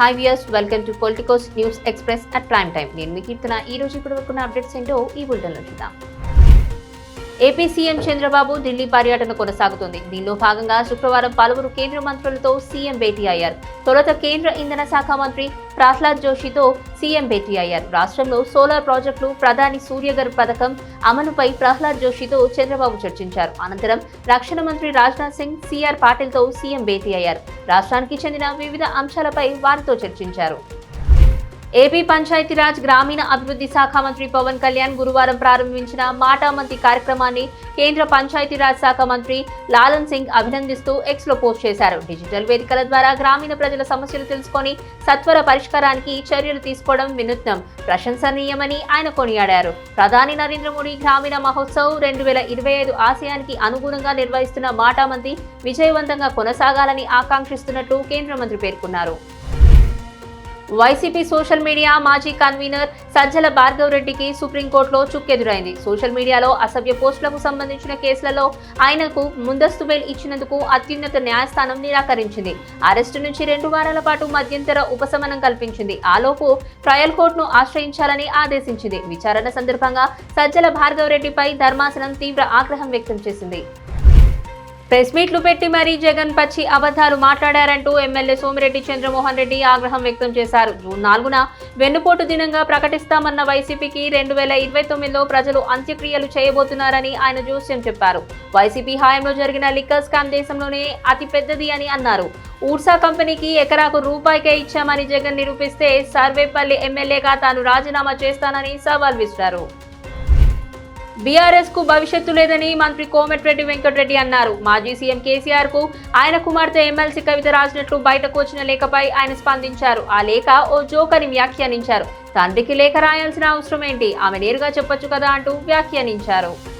Hi viewers welcome to Politicos news express at prime time నేను మీ కీర్తన. ఈ రోజు ఇప్పటి వరకు అప్డేట్స్ ఏంటో ఈ బులెటిన్లో చూద్దాం. ఏపీ సీఎం చంద్రబాబు ఢిల్లీ పర్యటన కొనసాగుతుంది. దీనిలో భాగంగా శుక్రవారం పలువురు కేంద్ర మంత్రులతో సీఎం భేటీ అయ్యారు. తొలుత కేంద్ర ఇంధన శాఖ మంత్రి ప్రహ్లాద్ జోషితో సీఎం భేటీ అయ్యారు. రాష్ట్రంలో సోలార్ ప్రాజెక్టులు ప్రధాని సూర్యగర్ పథకం అమలుపై ప్రహ్లాద్ జోషితో చంద్రబాబు చర్చించారు. అనంతరం రక్షణ మంత్రి రాజ్నాథ్ సింగ్ సిఆర్ పాటిల్తో సీఎం భేటీ అయ్యారు. రాష్ట్రానికి చెందిన వివిధ అంశాలపై వారితో చర్చించారు. ఏపీ పంచాయతీరాజ్ గ్రామీణ అభివృద్ధి శాఖ మంత్రి పవన్ కళ్యాణ్ గురువారం ప్రారంభించిన మాటామంతి కార్యక్రమాన్ని కేంద్ర పంచాయతీరాజ్ శాఖ మంత్రి లాలన్ సింగ్ అభినందిస్తూ ఎక్స్లో పోస్ట్ చేశారు. డిజిటల్ వేదికల ద్వారా గ్రామీణ ప్రజల సమస్యలు తెలుసుకొని సత్వర పరిష్కారానికి చర్యలు తీసుకోవడం వినూత్నం ప్రశంసనీయమని ఆయన కొనియాడారు. ప్రధాని నరేంద్ర మోడీ గ్రామీణ మహోత్సవ్ రెండు వేల ఇరవై ఐదు ఆశయానికి అనుగుణంగా నిర్వహిస్తున్న మాటామంతి విజయవంతంగా కొనసాగాలని ఆకాంక్షిస్తున్నట్లు కేంద్ర మంత్రి పేర్కొన్నారు. వైసీపీ సోషల్ మీడియా మాజీ కన్వీనర్ సజ్జల భార్గవ్ రెడ్డికి సుప్రీంకోర్టులో చుక్కెదురైంది. సోషల్ మీడియాలో అసభ్య పోస్టులకు సంబంధించిన కేసులలో ఆయనకు ముందస్తు బెయిల్ ఇచ్చినందుకు అత్యున్నత న్యాయస్థానం నిరాకరించింది. అరెస్టు నుంచి రెండు వారాల పాటు మధ్యంతర ఉపశమనం కల్పించింది. ఆలోపు ట్రయల్ కోర్టును ఆశ్రయించాలని ఆదేశించింది. విచారణ సందర్భంగా సజ్జల భార్గవ్ రెడ్డిపై ధర్మాసనం తీవ్ర ఆగ్రహం వ్యక్తం చేసింది. ప్రెస్ మీట్లు పెట్టి మరీ జగన్ పచ్చి అబద్ధాలు మాట్లాడారంటూ ఎమ్మెల్యే సోమిరెడ్డి చంద్రమోహన్ రెడ్డి ఆగ్రహం వ్యక్తం చేశారు. జూన్ నాలుగున వెన్నుపోటు దినంగా ప్రకటిస్తామన్న వైసీపీకి రెండు వేల ఇరవై తొమ్మిదిలో ప్రజలు అంత్యక్రియలు చేయబోతున్నారని ఆయన జోస్యం చెప్పారు. వైసీపీ హాయంలో జరిగిన లిక్కర్ స్కామ్ దేశంలోనే అతిపెద్దది అని అన్నారు. ఊర్సా కంపెనీకి ఎకరాకు రూపాయికే ఇచ్చామని జగన్ నిరూపిస్తే సర్వేపల్లి ఎమ్మెల్యేగా తాను రాజీనామా చేస్తానని సవాల్ విసిరారు. బీఆర్ఎస్కు భవిష్యత్తు లేదని మంత్రి కోమటిరెడ్డి వెంకటరెడ్డి అన్నారు. మాజీ సీఎం కేసీఆర్కు ఆయన కుమార్తె ఎమ్మెల్సీ కవిత రాసినట్లు బయటకు వచ్చిన లేఖపై ఆయన స్పందించారు. ఆ లేఖ ఓ జోక్ అని వ్యాఖ్యానించారు. తండ్రికి లేఖ రాయాల్సిన అవసరం ఏంటి? ఆమె నేరుగా చెప్పొచ్చు కదా అంటూ వ్యాఖ్యానించారు.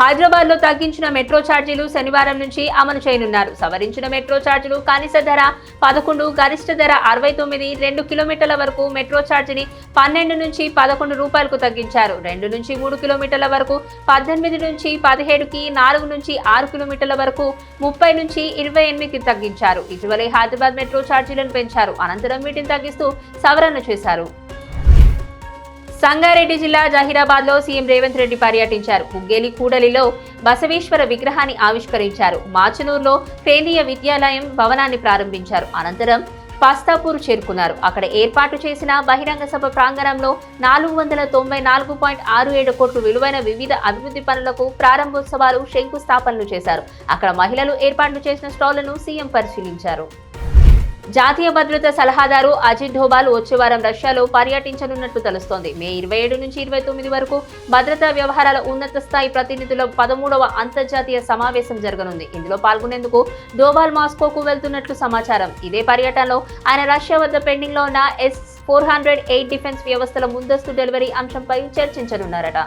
హైదరాబాద్లో తగ్గించిన మెట్రో ఛార్జీలు శనివారం నుంచి అమలు చేయనున్నారు. సవరించిన మెట్రో ఛార్జీలు కనీస ధర పదకొండు గరిష్ట ధర అరవై తొమ్మిది రెండు కిలోమీటర్ల వరకు మెట్రో ఛార్జీని పన్నెండు నుంచి పదకొండు రూపాయలకు తగ్గించారు. రెండు నుంచి మూడు కిలోమీటర్ల వరకు పద్దెనిమిది నుంచి పదిహేడుకి నాలుగు నుంచి ఆరు కిలోమీటర్ల వరకు ముప్పై నుంచి ఇరవై ఎనిమిదికి తగ్గించారు. ఇటీవలే హైదరాబాద్ మెట్రో ఛార్జీలను పెంచారు. అనంతరం వీటిని తగ్గిస్తూ సవరణ చేశారు. సంగారెడ్డి జిల్లా జహీరాబాద్లో సీఎం రేవంత్ రెడ్డి పర్యటించారు. ముగ్గేలి కూడలిలో బసవేశ్వర విగ్రహాన్ని ఆవిష్కరించారు. మాచనూరులో కేంద్రీయ విద్యాలయం భవనాన్ని ప్రారంభించారు. అనంతరం పాస్తాపూర్ చేరుకున్నారు. అక్కడ ఏర్పాటు చేసిన బహిరంగ సభ ప్రాంగణంలో నాలుగు వందల తొంభై నాలుగు పాయింట్ ఆరు ఏడు కోట్లు విలువైన వివిధ అభివృద్ధి పనులకు ప్రారంభోత్సవాలు శంకుస్థాపనలు చేశారు. అక్కడ మహిళలు ఏర్పాటు చేసిన స్టాళ్ళను సీఎం పరిశీలించారు. జాతీయ భద్రత సలహాదారు అజిత్ డోబాల్ వచ్చే వారం రష్యాలో పర్యటించనున్నట్లు తెలుస్తోంది. మే ఇరవై ఏడు నుంచి ఇరవై తొమ్మిది వరకు భద్రతా వ్యవహారాల ఉన్నత స్థాయి ప్రతినిధుల పదమూడవ అంతర్జాతీయ సమావేశం జరగనుంది. ఇందులో పాల్గొనేందుకు డోబాల్ మాస్కోకు వెళ్తున్నట్లు సమాచారం. ఇదే పర్యటనలో ఆయన రష్యా వద్ద పెండింగ్లో ఉన్న S four hundred eight defence వ్యవస్థల ముందస్తు డెలివరీ అంశంపై చర్చించనున్నారట.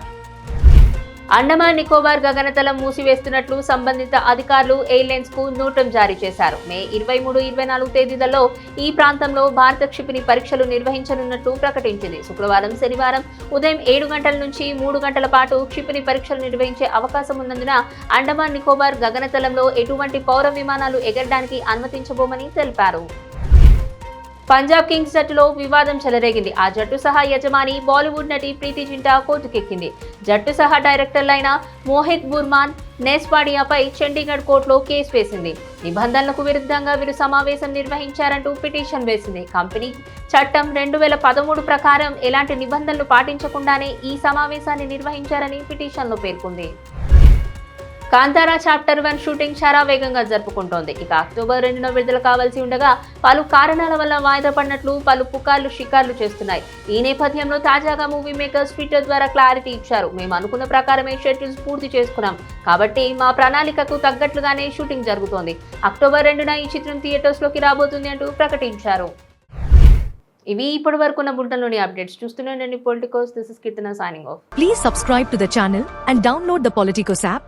అండమాన్ నికోబార్ గగనతలం మూసివేస్తున్నట్లు సంబంధిత అధికారులు ఎయిర్లైన్స్కు నోటం జారీ చేశారు. మే ఇరవై మూడు ఇరవై నాలుగు తేదీలలో ఈ ప్రాంతంలో భారత క్షిపణి పరీక్షలు నిర్వహించనున్నట్లు ప్రకటించింది. శుక్రవారం శనివారం ఉదయం ఏడు గంటల నుంచి మూడు గంటల పాటు క్షిపణి పరీక్షలు నిర్వహించే అవకాశం ఉన్నందున అండమాన్ నికోబార్ గగనతలంలో ఎటువంటి పౌర విమానాలు ఎగరడానికి అనుమతించబోమని తెలిపారు. పంజాబ్ కింగ్స్ జట్టులో వివాదం చెలరేగింది. ఆ జట్టు సహా యజమాని బాలీవుడ్ నటి ప్రీతి జింటా కోర్టుకెక్కింది. జట్టు సహా డైరెక్టర్లైన మోహిత్ బుర్మాన్ నేస్పాడియాపై చండీగఢ్ కోర్టులో కేసు వేసింది. నిబంధనలకు విరుద్ధంగా వీరు సమావేశం నిర్వహించారంటూ పిటిషన్ వేసింది. కంపెనీ చట్టం రెండు వేల పదమూడు ప్రకారం ఎలాంటి నిబంధనలు పాటించకుండానే ఈ సమావేశాన్ని నిర్వహించారని పిటిషన్లో పేర్కొంది. కాంతారా చాప్టర్ వన్ షూటింగ్ చాలా వేగంగా జరుపుకుంటోంది. ఇక అక్టోబర్ రెండున విడుదల కావాల్సి ఉండగా పలు కారణాల వల్ల వాయిదా పడినట్లు పలు పుకార్లు షికార్లు చేస్తున్నాయి. ఈ నేపథ్యంలో తాజాగా మూవీ మేకర్స్ ట్విట్టర్ ద్వారా క్లారిటీ ఇచ్చారు. మేము అనుకున్న ప్రకారమే షెడ్యూల్స్ పూర్తి చేసుకున్నాం. కాబట్టి మా ప్రణాళికకు తగ్గట్లుగానే షూటింగ్ జరుగుతోంది. అక్టోబర్ రెండున ఈ చిత్రం థియేటర్స్లోకి రాబోతుంది అంటూ ప్రకటించారు. ఇవి ఇప్పటి వరకు ఉన్న బుల్టన్లోని అప్డేట్స్. చూస్తూనే Politicos. This is Keerthana signing off please subscribe to the channel and download the Politicos app